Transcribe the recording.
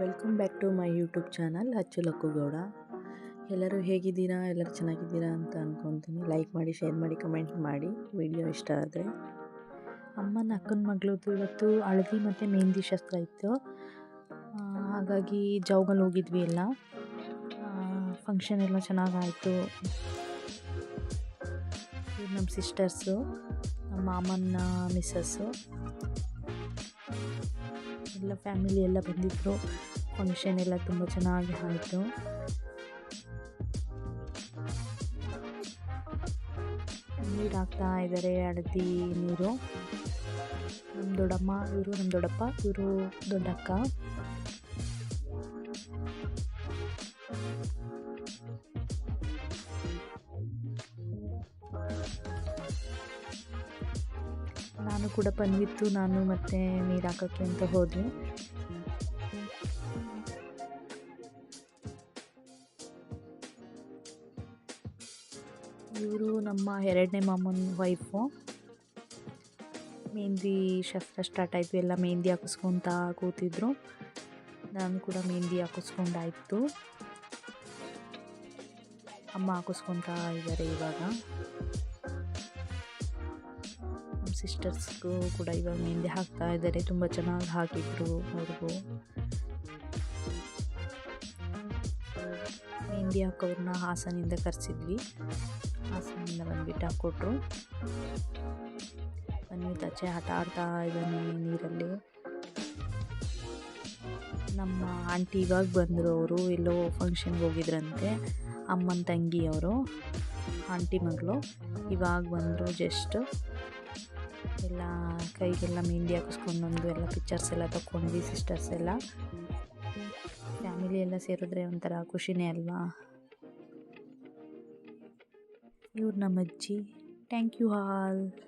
Welcome back to my YouTube channel ಹಚ್ಚು ಲಕ್ಕು ಗೌಡ ಎಲ್ಲರೂ ಹೇಗಿದ್ದೀರಾ? ಎಲ್ಲರೂ ಚೆನ್ನಾಗಿದ್ದೀರಾ ಅಂತ ಅಂದ್ಕೊತೀನಿ ಲೈಕ್ ಮಾಡಿ ಶೇರ್ ಮಾಡಿ ಕಮೆಂಟ್ ಮಾಡಿ. ವಿಡಿಯೋ ಇಷ್ಟ ಆದರೆ. ಅಮ್ಮನ ಅಕ್ಕನ ಮಗಳದ್ದು ಇವತ್ತು ಹಳದಿ ಮತ್ತು ಮೆಹಂದಿ ಶಸ್ತ್ರ ಇತ್ತು. ಹಾಗಾಗಿ ಜೌಗಲ್ಲಿ ಹೋಗಿದ್ವಿ ಎಲ್ಲ. ಫಂಕ್ಷನ್ ಎಲ್ಲ ಚೆನ್ನಾಗಾಯಿತು. ನಮ್ಮ ಸಿಸ್ಟರ್ಸು ನಮ್ಮ ಮಾಮನ ಮಿಸ್ಸಸ್ಸು ಎಲ್ಲ ಫ್ಯಾಮಿಲಿ ಎಲ್ಲ ಬಂದಿದ್ದರು ಫಂಕ್ಷನ್ ಎಲ್ಲ ತುಂಬ ಚೆನ್ನಾಗಿ ಆಯಿತು. ನೀರು ಹಾಕ್ತಾ ಇದ್ದಾರೆ ಹಳದಿ ನೀರು. ನಮ್ಮ ದೊಡ್ಡಮ್ಮ, ಇವರು ನಮ್ಮ ದೊಡ್ಡಪ್ಪ, ಇವರು ದೊಡ್ಡಕ್ಕ. ಕೂಡ ಪನ್ವಿತ್ತು ನಾನು ಮತ್ತೆ ನೀರು ಹಾಕೋಕ್ಕೆ ಅಂತ ಹೋದ್ವಿ. ಇವರು ನಮ್ಮ ಎರಡನೇ ಮಾಮನ ವೈಫು ಮೆಹಂದಿ ಶಾಸ್ತ್ರ ಸ್ಟಾರ್ಟ್ ಆಯಿತು. ಎಲ್ಲ ಮೆಹಂದಿ ಹಾಕಿಸ್ಕೊತಾ ಕೂತಿದ್ರು. ನಾನು ಕೂಡ ಮೆಹಂದಿ ಹಾಕಿಸ್ಕೊಂಡಾಯಿತು. ಅಮ್ಮ ಹಾಕಿಸ್ಕೊತಾ ಇದ್ದಾರೆ ಇವಾಗ. ಸಿಸ್ಟರ್ಸ್ಗೂ ಕೂಡ ಇವಾಗ ಮೆಹಂದಿ ಹಾಕ್ತಾ ಇದ್ದಾರೆ. ತುಂಬ ಚೆನ್ನಾಗಿ ಹಾಕಿದ್ರು ಅವ್ರಿಗೂ. ಮೆಹಂದಿ ಹಾಕೋರನ್ನ ಹಾಸನಿಂದ ಕರೆಸಿದ್ವಿ. ಹಾಸನಿಂದ ಬಂದ್ಬಿಟ್ಟು ಹಾಕ್ಕೊಟ್ರು ಬನ್ನಿ ತಚ್ಚೆ ಆಟ ಆಡ್ತಾ ಇದ್ದಾನೆ ನೀರಲ್ಲಿ. ನಮ್ಮ ಆಂಟಿ ಇವಾಗ ಬಂದರು ಅವರು. ಎಲ್ಲೋ ಫಂಕ್ಷನ್ಗೆ ಹೋಗಿದ್ರಂತೆ. ಅಮ್ಮನ ತಂಗಿ ಅವರು ಆಂಟಿ ಮಗಳು. ಇವಾಗ ಬಂದರು ಜಸ್ಟ್ ಎಲ್ಲ ಕೈಗೆಲ್ಲ ಮೆಹಂದಿ ಹಾಕಿಸ್ಕೊಂಡು ಒಂದು ಎಲ್ಲ ಪಿಕ್ಚರ್ಸ್ ಎಲ್ಲ ತಗೊಂಡ್ವಿ ಸಿಸ್ಟರ್ಸ್ ಎಲ್ಲ. ಫ್ಯಾಮಿಲಿ ಎಲ್ಲ ಸೇರಿದ್ರೆ ಒಂಥರ ಖುಷಿನೇ ಅಲ್ವಾ? ಇವ್ರು ನಮ್ಮ ಅಜ್ಜಿ ಥ್ಯಾಂಕ್ ಯು ಆಲ್